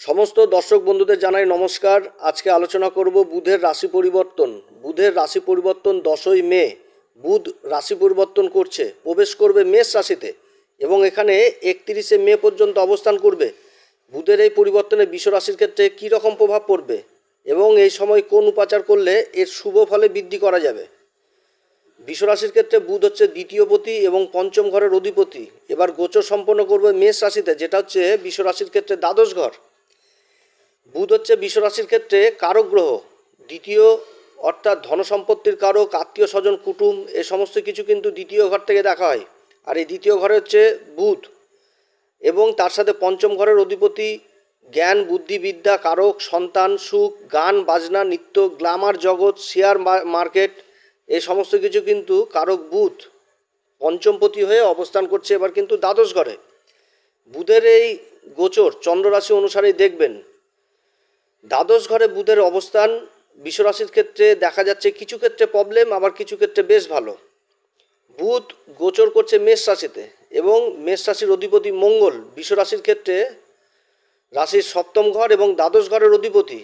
সমস্ত দর্শক বন্ধুদের জানাই নমস্কার। আজকে আলোচনা করব বুধের রাশি পরিবর্তন। বুধের রাশি পরিবর্তন দশই মে। বুধ রাশি পরিবর্তন করছে, প্রবেশ করবে মেষ রাশিতে এবং এখানে একত্রিশে মে পর্যন্ত অবস্থান করবে। বুধের এই পরিবর্তনে রাশির ক্ষেত্রে কী রকম প্রভাব পড়বে এবং এই সময় কোন উপাচার করলে এর শুভ ফলে বৃদ্ধি করা যাবে? বিশ্বরাশির ক্ষেত্রে বুধ হচ্ছে দ্বিতীয় পতি এবং পঞ্চম ঘরের অধিপতি। এবার গোচর সম্পন্ন করবে মেষ রাশিতে, যেটা হচ্ছে বিশ্বরাশির ক্ষেত্রে দ্বাদশ ঘর। বুধ হচ্ছে বিশ্বরাশির ক্ষেত্রে কারক গ্রহ। দ্বিতীয় অর্থাৎ ধনসম্পত্তির কারক, আত্মীয় স্বজন, কুটুম, এ সমস্ত কিছু কিন্তু দ্বিতীয় ঘর থেকে দেখা হয়। আর এই দ্বিতীয় ঘরে হচ্ছে বুধ। এবং তার সাথে পঞ্চম ঘরের অধিপতি জ্ঞান, বুদ্ধিবিদ্যা, কারক, সন্তান, সুখ, গান, বাজনা, নৃত্য, গ্লামার জগৎ, শেয়ার মার্কেট, এ সমস্ত কিছু কিন্তু কারক বুধ। পঞ্চমপতি হয়ে অবস্থান করছে এবার কিন্তু দ্বাদশ ঘরে। বুধের এই গোচর চন্দ্ররাশি অনুসারেই দেখবেন। দ্বাদশ ঘরে বুধের অবস্থান, বিশ্বরাশির ক্ষেত্রে দেখা যাচ্ছে কিছু ক্ষেত্রে প্রবলেম আবার কিছু ক্ষেত্রে বেশ ভালো। বুধ গোচর করছে মেষ রাশিতে এবং মেষ রাশির অধিপতি মঙ্গল। বিশ্বরাশির ক্ষেত্রে রাশির সপ্তম ঘর এবং দ্বাদশ ঘরের অধিপতি।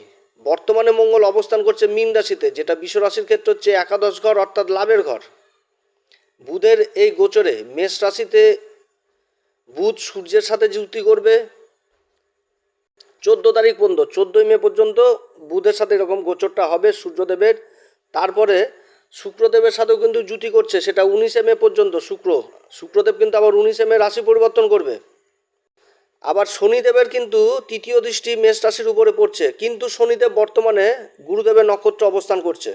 বর্তমানে মঙ্গল অবস্থান করছে মীন রাশিতে, যেটা বিশ্ব রাশির ক্ষেত্রে হচ্ছে একাদশ ঘর অর্থাৎ লাভের ঘর। বুধের এই গোচরে মেষ রাশিতে বুধ সূর্যের সাথে যুক্তি করবে চোদ্দ তারিখ পর্যন্ত, চোদ্দোই মে পর্যন্ত বুধের সাথে এরকম গোচরটা হবে, সূর্যদেবের। তারপরে শুক্রদেবের সাথেও কিন্তু জুতি করছে, সেটা উনিশে মে পর্যন্ত, শুক্র। শুক্রদেব কিন্তু আবার উনিশে মে রাশি পরিবর্তন করবে। আবার শনিদেবের কিন্তু তৃতীয় দৃষ্টি মেষ রাশির উপরে পড়ছে, কিন্তু শনিদেব বর্তমানে গুরুদেবের নক্ষত্র অবস্থান করছে।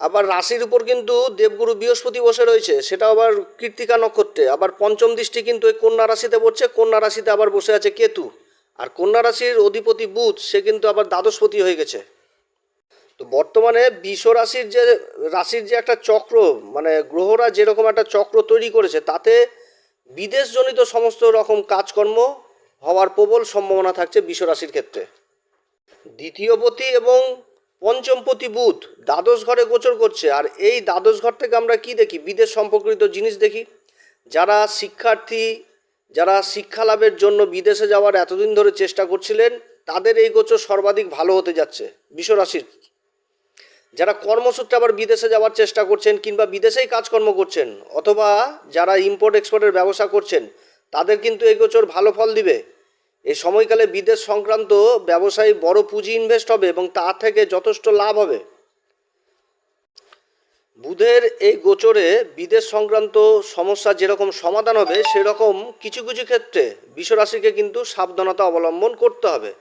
আবার রাশির উপর কিন্তু দেবগুরু বৃহস্পতি বসে রয়েছে সেটা আবার কীর্তিকা নক্ষত্রে। আবার পঞ্চম দৃষ্টি কিন্তু এই কন্যা রাশিতে পড়ছে, কন্যা রাশিতে আবার বসে আছে কেতু। আর কন্যা রাশির অধিপতি বুধ, সে কিন্তু আবার দ্বাদশপতি হয়ে গেছে। তো বর্তমানে বিশ্ব রাশির যে রাশির যে একটা চক্র মানে গ্রহরা যেরকম একটা চক্র তৈরি করেছে, তাতে বিদেশজনিত সমস্ত রকম কাজকর্ম হওয়ার প্রবল সম্ভাবনা থাকছে বিশ্ব রাশির ক্ষেত্রে। দ্বিতীয়পতি এবং পঞ্চমপতি বুধ দ্বাদশ ঘরে গোচর করছে, আর এই দ্বাদশ ঘর থেকে আমরা কি দেখি? বিদেশ সম্পর্কিত জিনিস দেখি। যারা শিক্ষার্থী যারা শিক্ষা লাভের জন্য বিদেশে যাওয়ার এতদিন ধরে চেষ্টা করছিলেন, তাদের এই গোচর সর্বাধিক ভালো হতে যাচ্ছে। বিশ্বরাশির যারা কর্মসূত্রে আবার বিদেশে যাওয়ার চেষ্টা করছেন কিংবা বিদেশেই কাজকর্ম করছেন, অথবা যারা ইম্পোর্ট এক্সপোর্টের ব্যবসা করছেন, তাদের কিন্তু এই গোচর ভালো ফল দিবে। এই সময়কালে বিদেশ সংক্রান্ত ব্যবসায়ী বড় পুঁজি ইনভেস্ট হবে এবং তা থেকে যথেষ্ট লাভ হবে। বুধের এই গোচরে বিদেশ সংক্রান্ত সমস্যা যেরকম সমাধান হবে, সেরকম কিছু কিছু ক্ষেত্রে বিশ্বরাশিকে কিন্তু সাবধানতা অবলম্বন করতে হবে।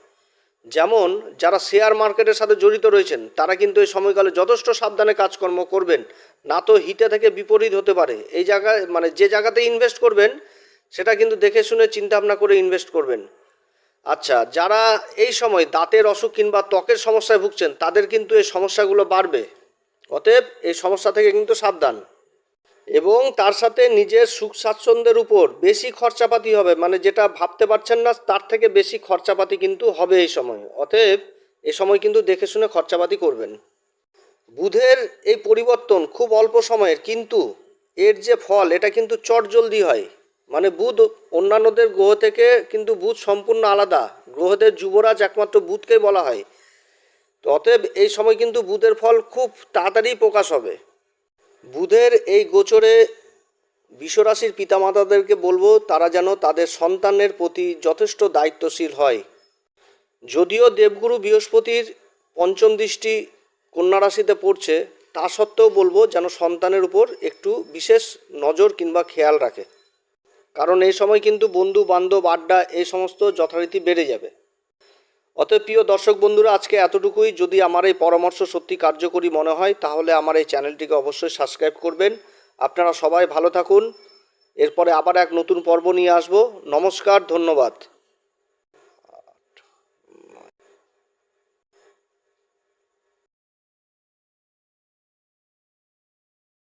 যেমন, যারা শেয়ার মার্কেটের সাথে জড়িত রয়েছেন, তারা কিন্তু এই সময়কালে যথেষ্ট সাবধানে কাজকর্ম করবেন। না তো হিতে থেকে বিপরীত হতে পারে। এই জায়গায় মানে যে জায়গাতে ইনভেস্ট করবেন, সেটা কিন্তু দেখে শুনে চিন্তা ভাবনা করে ইনভেস্ট করবেন। আচ্ছা যারা এই সময় দাঁতের অসুখ কিংবা ত্বকের সমস্যায় ভুগছেন, তাদের কিন্তু এই সমস্যাগুলো বাড়বে। অতএব এই সমস্যা থেকে কিন্তু সাবধান। এবং তার সাথে নিজের সুখ স্বাচ্ছন্দ্যের উপর বেশি খরচাপাতি হবে মানে যেটা ভাবতে পারছেন না, তার থেকে বেশি খরচাপাতি কিন্তু হবে এই সময়। অতএব এ সময় কিন্তু দেখে শুনে খরচাপাতি করবেন। বুধের এই পরিবর্তন খুব অল্প সময়ের, কিন্তু এর যে ফল, এটা কিন্তু চটজলদি হয়। মানে বুধ অন্যান্যদের গ্রহ থেকে কিন্তু বুধ সম্পূর্ণ আলাদা। গ্রহদের যুবরাজ একমাত্র বুধকেই বলা হয়। অতএব এই সময় কিন্তু বুধের ফল খুব তাড়াতাড়ি প্রকাশ হবে। বুধের এই গোচরে বিশ্বরাশির পিতামাতাদেরকে বলব, তারা যেন তাদের সন্তানের প্রতি যথেষ্ট দায়িত্বশীল হয়। যদিও দেবগুরু বৃহস্পতির পঞ্চম দৃষ্টি কন্যা রাশিতে পড়ছে, তা সত্ত্বেও বলব যেন সন্তানের উপর একটু বিশেষ নজর কিংবা খেয়াল রাখে। কারণ এই সময় কিন্তু বন্ধু বান্ধব আড্ডা, এই সমস্ত যথারীতি বেড়ে যাবে। অতএব প্রিয় দর্শক বন্ধুরা, আজকে এতটুকুই। যদি আমার এই পরামর্শ সত্যি কার্যকরী মনে হয়, তাহলে আমার এই চ্যানেলটিকে অবশ্যই সাবস্ক্রাইব করবেন। আপনারা সবাই ভালো থাকুন। এরপরে আবার এক নতুন পর্ব নিয়ে আসব। নমস্কার, ধন্যবাদ।